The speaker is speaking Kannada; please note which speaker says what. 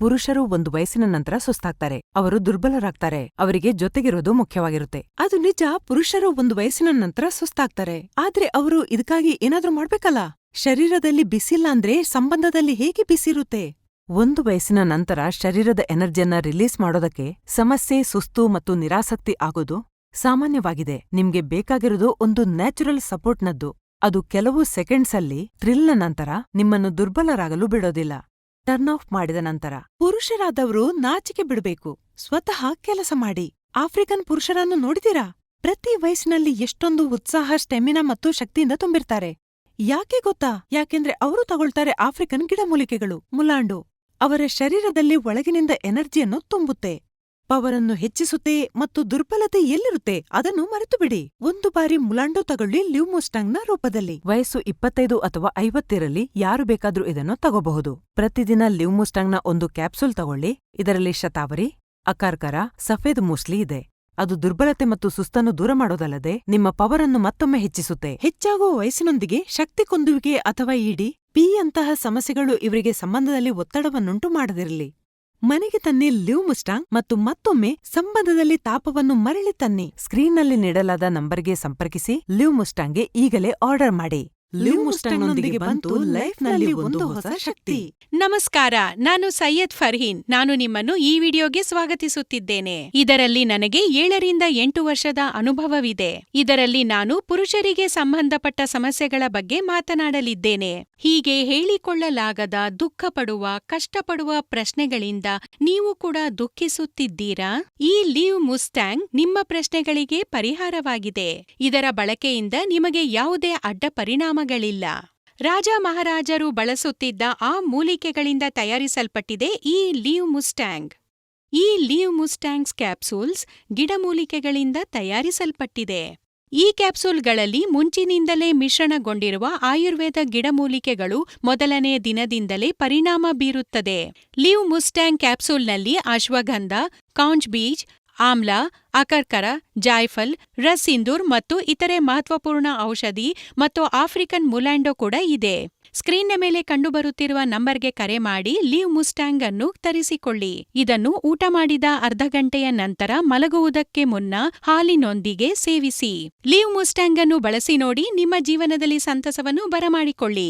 Speaker 1: ಪುರುಷರು ಒಂದು ವಯಸ್ಸಿನ ನಂತರ ಸುಸ್ತಾಗ್ತಾರೆ. ಅವರು ದುರ್ಬಲರಾಗ್ತಾರೆ. ಅವರಿಗೆ ಜೊತೆಗಿರೋದು ಮುಖ್ಯವಾಗಿರುತ್ತೆ. ಅದು ನಿಜ, ಪುರುಷರು ಒಂದು ವಯಸ್ಸಿನ ನಂತರ ಸುಸ್ತಾಗ್ತಾರೆ. ಆದ್ರೆ ಅವರು ಇದಕ್ಕಾಗಿ ಏನಾದ್ರೂ ಮಾಡ್ಬೇಕಲ್ಲ? ಶರೀರದಲ್ಲಿ ಬಿಸಿಲ್ಲ ಅಂದ್ರೆ ಸಂಬಂಧದಲ್ಲಿ ಹೇಗೆ ಬಿಸಿರುತ್ತೆ? ಒಂದು ವಯಸ್ಸಿನ ನಂತರ ಶರೀರದ ಎನರ್ಜಿಯನ್ನ ರಿಲೀಸ್ ಮಾಡೋದಕ್ಕೆ ಸಮಸ್ಯೆ, ಸುಸ್ತು ಮತ್ತು ನಿರಾಸಕ್ತಿ ಆಗೋದು ಸಾಮಾನ್ಯವಾಗಿದೆ. ನಿಮ್ಗೆ ಬೇಕಾಗಿರೋದು ಒಂದು ನ್ಯಾಚುರಲ್ ಸಪೋರ್ಟ್ನದ್ದು. ಅದು ಕೆಲವು ಸೆಕೆಂಡ್ಸಲ್ಲಿ ಥ್ರಿಲ್ನ ನಂತರ ನಿಮ್ಮನ್ನು ದುರ್ಬಲರಾಗಲು ಬಿಡೋದಿಲ್ಲ. ಟರ್ನ್ ಆಫ್ ಮಾಡಿದ ನಂತರ ಪುರುಷರಾದವರು ನಾಚಿಕೆ ಬಿಡಬೇಕು. ಸ್ವತಃ ಕೆಲಸ ಮಾಡಿ. ಆಫ್ರಿಕನ್ ಪುರುಷರನ್ನು ನೋಡಿದಿರಾ ಪ್ರತಿ ವಯಸ್ಸಿನಲ್ಲಿ ಎಷ್ಟೊಂದು ಉತ್ಸಾಹ, ಸ್ಟೆಮಿನಾ ಮತ್ತು ಶಕ್ತಿಯಿಂದ ತುಂಬಿರ್ತಾರೆ. ಯಾಕೆ ಗೊತ್ತಾ? ಯಾಕೆಂದ್ರೆ ಅವರು ತಗೊಳ್ತಾರೆ ಆಫ್ರಿಕನ್ ಗಿಡಮೂಲಿಕೆಗಳು. ಮುಲಾಂಡು ಅವರ ಶರೀರದಲ್ಲಿ ಒಳಗಿನಿಂದ ಎನರ್ಜಿಯನ್ನು ತುಂಬುತ್ತೆ. ಪವರನ್ನು ಹೆಚ್ಚಿಸುತ್ತೆ ಮತ್ತು ದುರ್ಬಲತೆ ಎಲ್ಲಿರುತ್ತೆ ಅದನ್ನು ಮರೆತು ಬಿಡಿ ಒಂದು ಬಾರಿ ಮುಲಾಂಡೋ ತಗೊಳ್ಳಿ ಲಿವ್ ಮುಸ್ಟಾಂಗ್ನ ರೂಪದಲ್ಲಿ. ವಯಸ್ಸು ಇಪ್ಪತ್ತೈದು ಅಥವಾ ಐವತ್ತಿರಲಿ ಯಾರು ಬೇಕಾದ್ರೂ ಇದನ್ನು ತಗೋಬಹುದು. ಪ್ರತಿದಿನ ಲಿವ್ ಮುಸ್ಟಾಂಗ್ನ ಒಂದು ಕ್ಯಾಪ್ಸೂಲ್ ತಗೊಳ್ಳಿ. ಇದರಲ್ಲಿ ಶತಾವರಿ, ಅಕಾರ್ಕರ, ಸಫೇದ್ ಮೂಸ್ಲಿ ಇದೆ. ಅದು ದುರ್ಬಲತೆ ಮತ್ತು ಸುಸ್ತನ್ನು ದೂರ ಮಾಡೋದಲ್ಲದೆ ನಿಮ್ಮ ಪವರ್ ಅನ್ನು ಮತ್ತೊಮ್ಮೆ ಹೆಚ್ಚಿಸುತ್ತೆ. ಹೆಚ್ಚಾಗುವ ವಯಸ್ಸಿನೊಂದಿಗೆ ಶಕ್ತಿ ಕುಂದುವಿಕೆ ಅಥವಾ ಇಡಿ, ಪಿ ಅಂತಹ ಸಮಸ್ಯೆಗಳು ಇವರಿಗೆ ಸಂಬಂಧದಲ್ಲಿ ಒತ್ತಡವನ್ನುಂಟು ಮಾಡದಿರಲಿ. ಮನೆಗೆ ತನ್ನಿ ಲಿವ್ ಮುಸ್ಟಾಂಗ್ ಮತ್ತು ಮತ್ತೊಮ್ಮೆ ಸಂಬಂಧದಲ್ಲಿ ತಾಪವನ್ನು ಮರಳಿ ತನ್ನಿ. ಸ್ಕ್ರೀನ್ನಲ್ಲಿ ನೀಡಲಾದ ನಂಬರ್ಗೆ ಸಂಪರ್ಕಿಸಿ ಲಿವ್ ಮುಸ್ಟಾಂಗ್ಗೆ ಈಗಲೇ ಆರ್ಡರ್ ಮಾಡಿ. ಲಿವ್ ಮುಸ್ಟಾಂಗ್ನೊಂದಿಗೆ ಬಂತು ಲೈಫ್ನಲ್ಲಿ ಒಂದು ಹೊಸ ಶಕ್ತಿ.
Speaker 2: ನಮಸ್ಕಾರ ನಾನು ಸೈಯದ್ ಫರ್ಹೀನ್. ನಾನು ನಿಮ್ಮನ್ನು ಈ ವಿಡಿಯೋಗೆ ಸ್ವಾಗತಿಸುತ್ತಿದ್ದೇನೆ. ಇದರಲ್ಲಿ ನನಗೆ ಏಳರಿಂದ ಎಂಟು ವರ್ಷದ ಅನುಭವವಿದೆ. ಇದರಲ್ಲಿ ನಾನು ಪುರುಷರಿಗೆ ಸಂಬಂಧಪಟ್ಟ ಸಮಸ್ಯೆಗಳ ಬಗ್ಗೆ ಮಾತನಾಡಲಿದ್ದೇನೆ. ಹೀಗೆ ಹೇಳಿಕೊಳ್ಳಲಾಗದ ದುಃಖಪಡುವ, ಕಷ್ಟಪಡುವ ಪ್ರಶ್ನೆಗಳಿಂದ ನೀವು ಕೂಡ ದುಃಖಿಸುತ್ತಿದ್ದೀರಾ? ಈ ಲೀವ್ ಮುಸ್ಟ್ಯಾಂಗ್ ನಿಮ್ಮ ಪ್ರಶ್ನೆಗಳಿಗೆ ಪರಿಹಾರವಾಗಿದೆ. ಇದರ ಬಳಕೆಯಿಂದ ನಿಮಗೆ ಯಾವುದೇ ಅಡ್ಡ ಪರಿಣಾಮಗಳಿಲ್ಲ. ರಾಜ ಮಹಾರಾಜರು ಬಳಸುತ್ತಿದ್ದ ಆ ಮೂಲಿಕೆಗಳಿಂದ ತಯಾರಿಸಲ್ಪಟ್ಟಿದೆ ಈ ಲೀವ್ ಮುಸ್ಟ್ಯಾಂಗ್ ಈ ಲೀವ್ ಮುಸ್ಟ್ಯಾಂಗ್ಸ್ ಕ್ಯಾಪ್ಸೂಲ್ಸ್ ಗಿಡಮೂಲಿಕೆಗಳಿಂದ ತಯಾರಿಸಲ್ಪಟ್ಟಿದೆ. ಈ ಕ್ಯಾಪ್ಸೂಲ್ಗಳಲ್ಲಿ ಮುಂಚಿನಿಂದಲೇ ಮಿಶ್ರಣಗೊಂಡಿರುವ ಆಯುರ್ವೇದ ಗಿಡಮೂಲಿಕೆಗಳು ಮೊದಲನೇ ದಿನದಿಂದಲೇ ಪರಿಣಾಮ ಬೀರುತ್ತದೆ. ಲಿವ್ ಮುಸ್ಟ್ಯಾಂಗ್ ಕ್ಯಾಪ್ಸೂಲ್ನಲ್ಲಿ ಅಶ್ವಗಂಧ, ಕಾಂಜ್ ಬೀಜ್ ಆಮ್ಲ, ಅಕರ್ಕರ, ಜಾಯ್ಫಲ್ ರಸ್ಸಿಂದೂರ್ ಮತ್ತು ಇತರೆ ಮಹತ್ವಪೂರ್ಣ ಔಷಧಿ ಮತ್ತು ಆಫ್ರಿಕನ್ ಮುಲ್ಯಾಂಡೋ ಕೂಡ ಇದೆ. ಸ್ಕ್ರೀನ್ನ ಮೇಲೆ ಕಂಡುಬರುತ್ತಿರುವ ನಂಬರ್ಗೆ ಕರೆ ಮಾಡಿ ಲೀವ್ ಮುಸ್ಟ್ಯಾಂಗ್ ಅನ್ನು ತರಿಸಿಕೊಳ್ಳಿ. ಇದನ್ನು ಊಟ ಮಾಡಿದ ಅರ್ಧ ಗಂಟೆಯ ನಂತರ ಮಲಗುವುದಕ್ಕೆ ಮುನ್ನ ಹಾಲಿನೊಂದಿಗೆ ಸೇವಿಸಿ. ಲೀವ್ ಮುಸ್ಟ್ಯಾಂಗ್ ಅನ್ನು ಬಳಸಿ ನೋಡಿ ನಿಮ್ಮ ಜೀವನದಲ್ಲಿ ಸಂತಸವನ್ನು ಬರಮಾಡಿಕೊಳ್ಳಿ.